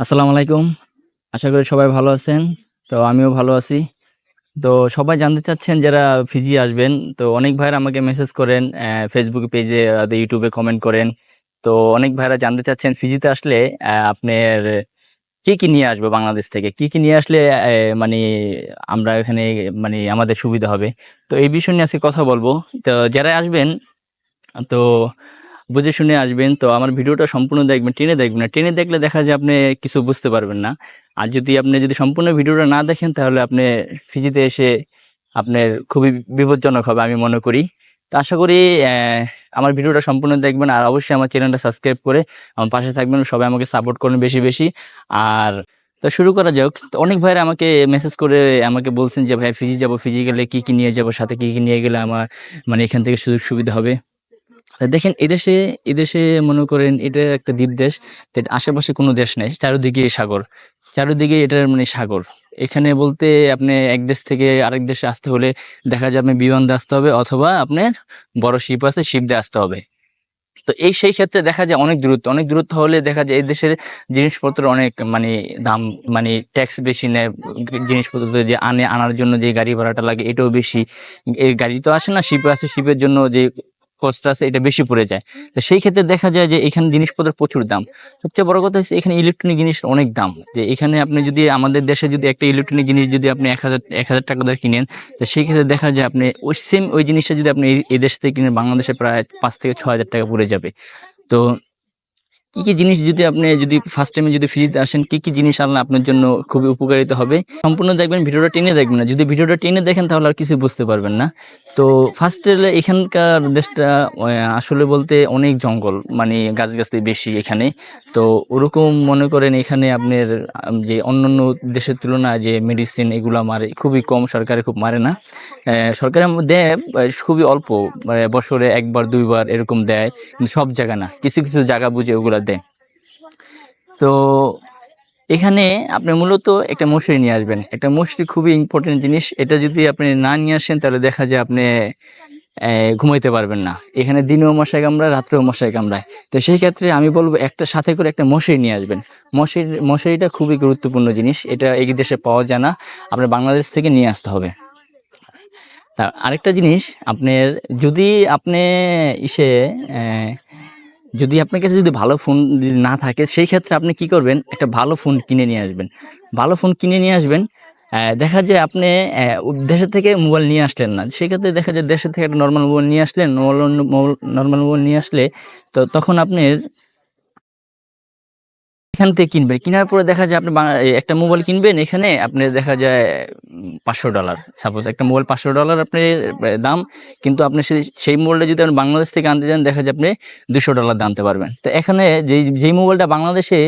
আসসালামু আলাইকুম। আশা করি সবাই ভালো আছেন। তো আমিও ভালো আছি। তো সবাই জানতে চাচ্ছেন যারা ফিজি আসবেন, তো অনেক ভাইরা আমাকে মেসেজ করেন ফেসবুক পেজে ইউটিউবে কমেন্ট করেন। তো অনেক ভাইরা জানতে চাচ্ছেন ফিজিতে আসলে আপনার কি কি নিয়ে আসব বাংলাদেশ থেকে? কি কি নিয়ে আসলে মানে আমরা এখানে মানে আমাদের সুবিধা হবে? তো এই বিষয় নিয়ে আজকে কথা বলব। তো যারা আসবেন, তো বুঝে শুনে আসবেন। তো আমার ভিডিওটা সম্পূর্ণ দেখবেন, টেনে দেখবেন। না টেনে দেখলে দেখা যায় আপনি কিছু বুঝতে পারবেন না। আর যদি আপনি যদি সম্পূর্ণ ভিডিওটা না দেখেন, তাহলে আপনি ফিজিতে এসে আপনার খুবই বিপজ্জনক হবে আমি মনে করি। তো আশা করি আমার ভিডিওটা সম্পূর্ণ দেখবেন। আর অবশ্যই আমার চ্যানেলটা সাবস্ক্রাইব করে আমার পাশে থাকবেন। সবাই আমাকে সাপোর্ট করুন বেশি বেশি। আর, তো শুরু করা যাক। তো অনেক ভাইরা আমাকে মেসেজ করে, আমাকে বলছেন যে, ভাই, ফিজি যাব, ফিজি গেলে কী কী নিয়ে যাব? সাথে কী কী নিয়ে গেলে আমার মানে এখান থেকে সুযোগ সুবিধা হবে? দেখেন এদেশে এদেশে মনে করেন এটা একটা দ্বীপ দেশ আশেপাশে কোনো দেশ নেই, চারিদিকে সাগর। চারিদিকে এটার মানে সাগর। এখানে বলতে আপনি এক দেশ থেকে আরেক দেশে আসতে হলে দেখা যাবে বিমান দিয়ে আসতে হবে অথবা আপনার বড় শিপ আছে শিপ দিয়ে আসতে হবে। তো এই সেই ক্ষেত্রে দেখা যায় অনেক দূরত্ব। অনেক দূরত্ব হলে দেখা যায় এই দেশের জিনিসপত্র অনেক মানে দাম মানে ট্যাক্স বেশি নেয়। জিনিসপত্র যে আনে, আনার জন্য যে গাড়ি ভাড়াটা লাগে, এটাও বেশি। এই গাড়ি তো আসে না শিপে আসে শিপের জন্য যে কস্টটা আছে, এটা বেশি পড়ে যায়। তো সেই ক্ষেত্রে দেখা যায় যে এখানে জিনিসপত্রের প্রচুর দাম। সবচেয়ে বড় কথা হচ্ছে এখানে ইলেকট্রনিক জিনিস অনেক দাম। যে এখানে আপনি যদি আমাদের দেশে যদি একটা ইলেকট্রনিক জিনিস যদি আপনি এক হাজার এক হাজার টাকা দিয়ে কিনেন, তো সেই ক্ষেত্রে দেখা যায় আপনি ওই সেম ওই জিনিসটা যদি আপনি এই দেশ থেকে কিনেন, বাংলাদেশে প্রায় পাঁচ থেকে ছ হাজার টাকা পড়ে যাবে। তো কি কি জিনিস যদি আপনি যদি ফার্স্ট টাইমে যদি ফিজিতে আসেন, কি কি জিনিস আনলে আপনার জন্য খুবই উপকারিত হবে? সম্পূর্ণ দেখবেন, ভিডিওটা টেনে দেখবেন না। যদি ভিডিওটা টেনে দেখেন, তাহলে আর কিছু বুঝতে পারবেন না। তো ফার্স্ট এখানকার দেশটা আসলে বলতে অনেক জঙ্গল মানে গাছগাছালি বেশি এখানে। তো ওরকম মনে করেন এখানে আপনার যে অন্যান্য দেশের তুলনায় যে মেডিসিন এগুলো মারে, খুবই কম সরকারে খুব মারে না। সরকারের দেয় খুবই অল্প মানে বছরে একবার, দুইবার এরকম দেয়, কিন্তু সব জায়গা না। কিছু কিছু জায়গা বুঝে ওগুলা দেয় তো এখানে আপনি মূলত একটা মশারি নিয়ে আসবেন। একটা মশারি খুবই ইম্পর্টেন্ট জিনিস। এটা যদি আপনি না নিয়ে আসেন, তাহলে দেখা যায় আপনি ঘুমাইতে পারবেন না। এখানে দিনেও মশাই কামড়ায়, রাত্রেও মশাই কামড়ায়। তো সেই ক্ষেত্রে আমি বলব একটা সাথে করে একটা মশারি নিয়ে আসবেন। মশারি মশারিটা খুবই গুরুত্বপূর্ণ জিনিস। এটা এই দেশে পাওয়া যায় না। আপনার বাংলাদেশ থেকে নিয়ে আসতে হবে। আরেকটা জিনিস, আপনার যদি আপনি ইসে যদি আপনার কাছে যদি ভালো ফোন যদি না থাকে, সেই ক্ষেত্রে আপনি কি করবেন? একটা ভালো ফোন কিনে নিয়ে আসবেন। ভালো ফোন কিনে নিয়ে আসবেন দেখা যায় আপনি দেশের থেকে মোবাইল নিয়ে আসলেন না। সেক্ষেত্রে দেখা যায় দেশের থেকে একটা নর্মাল মোবাইল নিয়ে আসলেন নর্মাল মোবাইল নিয়ে আসলে তো তখন আপনার এখান থেকে কিনবেন কেনার পরে দেখা যায় আপনি একটা মোবাইল কিনবেন, এখানে আপনি দেখা যায় পাঁচশো ডলার। সাপোজ একটা মোবাইল পাঁচশো ডলার আপনি দাম, কিন্তু আপনি সেই মোবাইলটা যদি আপনি বাংলাদেশ থেকে আনতে চান, দেখা যায় আপনি দুশো ডলার আনতে পারবেন। তো এখানে যেই যেই মোবাইলটা বাংলাদেশে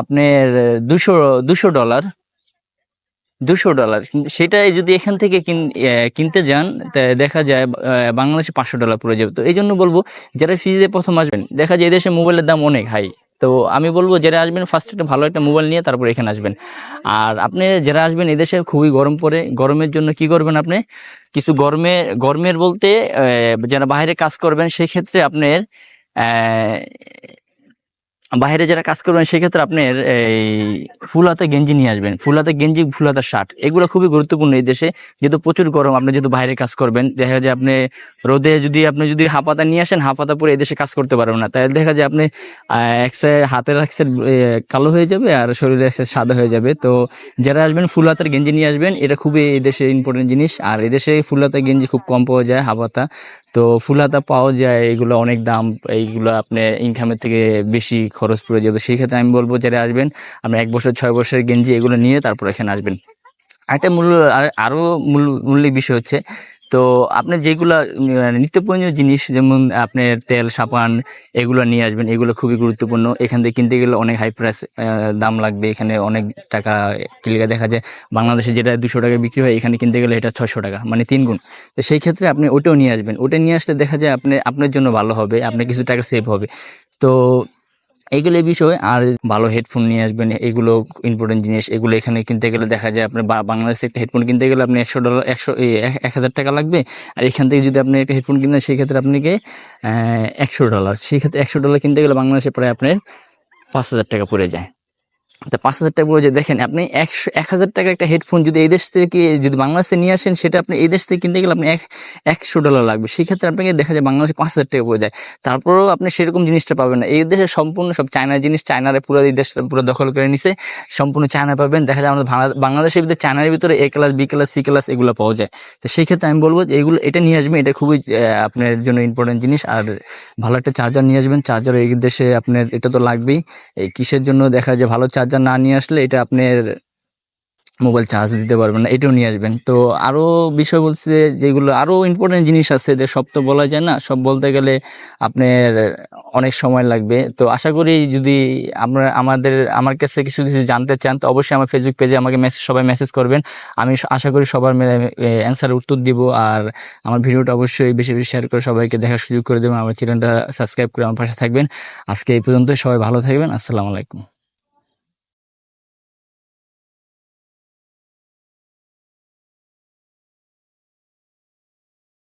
আপনার দুশো দুশো ডলার দুশো ডলার সেটাই যদি এখান থেকে কিন- কিনতে যান দেখা যায় বাংলাদেশে পাঁচশো ডলার পড়ে যাবে। তো এই জন্য বলব, যারা ফ্রিজে প্রথম আসবেন, দেখা যায় এদেশে মোবাইলের দাম অনেক হাই। তো আমি বলব যারা আসবেন ফার্স্ট একটা ভালো একটা মোবাইল নিয়ে তারপর এখানে আসবেন। আর আপনি যারা আসবেন, এদেশে খুবই গরম পড়ে, গরমের জন্য কি করবেন আপনি? কিছু গরমে, গরমের বলতে যারা বাইরে কাজ করবেন, সেক্ষেত্রে আপনার বাইরে যারা কাজ করবেন, সেক্ষেত্রে আপনার এই ফুল হাতে গেঞ্জি নিয়ে আসবেন। ফুল হাতে গেঞ্জি ফুল হাতে শার্ট, এগুলো খুবই গুরুত্বপূর্ণ এই দেশে। যেহেতু প্রচুর গরম, আপনি যেহেতু বাইরে কাজ করবেন, দেখা যায় আপনি রোদে যদি, আপনি যদি হাফাতা নিয়ে আসেন, হাফাতা পরে এই দেশে কাজ করতে পারবেন না। তাই দেখা যায় আপনি এক সাইড হাতের এক সাইড কালো হয়ে যাবে আর শরীরের এক সাইড সাদা হয়ে যাবে। তো যারা আসবেন ফুল হাতের গেঞ্জি নিয়ে আসবেন, এটা খুবই এই দেশে ইম্পর্টেন্ট জিনিস। আর এদেশে ফুল হাতা গেঞ্জি খুব কম পাওয়া যায়, হাফাতা। তো ফুল হাতা পাওয়া যায়, এগুলো অনেক দাম, এইগুলো আপনি ইনকামের থেকে বেশি খরচ পড়ে যাবে। সেই ক্ষেত্রে আমি বলব যারা আসবেন আপনার এক বছর, ছয় বছরের গেঞ্জি এগুলো নিয়ে তারপর এখানে আসবেন। আরেকটা মূল্য আরও মূল মূল্যের বিষয় হচ্ছে, তো আপনি যেগুলা মানে নিত্য প্রয়োজনীয় জিনিস, যেমন আপনার তেল, সাবান, এগুলো নিয়ে আসবেন, এগুলো খুবই গুরুত্বপূর্ণ। এখান থেকে কিনতে গেলে অনেক হাই প্রাইস দাম লাগবে। এখানে অনেক টাকা কিলিকা দেখা যায়, বাংলাদেশে যেটা দুশো টাকা বিক্রি হয়, এখানে কিনতে গেলে এটা ছশো টাকা মানে তিন গুণ। তো সেই ক্ষেত্রে আপনি ওটাও নিয়ে আসবেন। ওটা নিয়ে আসলে দেখা যায় আপনি, আপনার জন্য ভালো হবে, আপনার কিছু টাকা সেভ হবে। তো এইগুলো এই বিষয়, আর ভালো হেডফোন নিয়ে আসবেন, এগুলো ইম্পর্টেন্ট জিনিস। এগুলো এখানে কিনতে গেলে দেখা যায় আপনার বাংলাদেশে একটা হেডফোন কিনতে গেলে আপনি একশো ডলার একশো এক- এক হাজার টাকা লাগবে। আর এখান থেকে যদি আপনি একটা হেডফোন কিনেন সেই ক্ষেত্রে আপনাকে একশো ডলার সেই ক্ষেত্রে একশো ডলার কিনতে গেলে বাংলাদেশে প্রায় আপনার পাঁচ হাজার টাকা পড়ে যায়। তা পাঁচ হাজার টাকা যে দেখেন, আপনি একশো, এক হাজার টাকার একটা হেডফোন যদি এই দেশ থেকে যদি বাংলাদেশে নিয়ে আসেন, সেটা আপনি এই দেশ থেকে কিনতে গেলে আপনি এক, একশো ডলার লাগবে। সেক্ষেত্রে আপনাকে দেখা যায় বাংলাদেশে পাঁচ হাজার টাকা পড়ে যায়। তারপরেও আপনি সেরকম জিনিসটা পাবেন না। এই দেশে সম্পূর্ণ সব চায়নার জিনিস চায়নারে পুরো এই দেশটা পুরো দখল করে নিছে। সম্পূর্ণ চায়না পাবেন। দেখা যায় আমাদের বাংলাদেশের ভিতরে চায়নার ভিতরে A class B class C class এগুলো পাওয়া যায়। তো সেই ক্ষেত্রে আমি বলব যে এগুলো, এটা নিয়ে আসবেন, এটা খুবই আপনার জন্য ইম্পর্টেন্ট জিনিস। আর ভালো একটা চার্জার নিয়ে আসবেন। চার্জার এই দেশে আপনার, এটা তো লাগবেই। এই কিসের জন্য দেখা যায় ভালো চার্জার না নিয়ে আসলে এটা আপনার মোবাইল চার্জ দিতে পারবেন না, এটাও নিয়ে আসবেন। তো আরও বিষয় বলছে যেগুলো আরও ইম্পর্টেন্ট জিনিস আছে, যে সব তো বলা যায় না, সব বলতে গেলে আপনার অনেক সময় লাগবে। তো আশা করি যদি আমরা, আমাদের, আমার কাছে কিছু কিছু জানতে চান, তো অবশ্যই আমার ফেসবুক পেজে আমাকে মেসেজ সবাই মেসেজ করবেন। আমি আশা করি সবার অ্যান্সার উত্তর দিব, আর আমার ভিডিওটা অবশ্যই বেশি বেশি শেয়ার করে সবাইকে দেখার সুযোগ করে দেবেন। আমার চ্যানেলটা সাবস্ক্রাইব করে আমার পাশে থাকবেন। আজকে এই পর্যন্ত সবাই ভালো থাকবেন। আসসালামু আলাইকুম।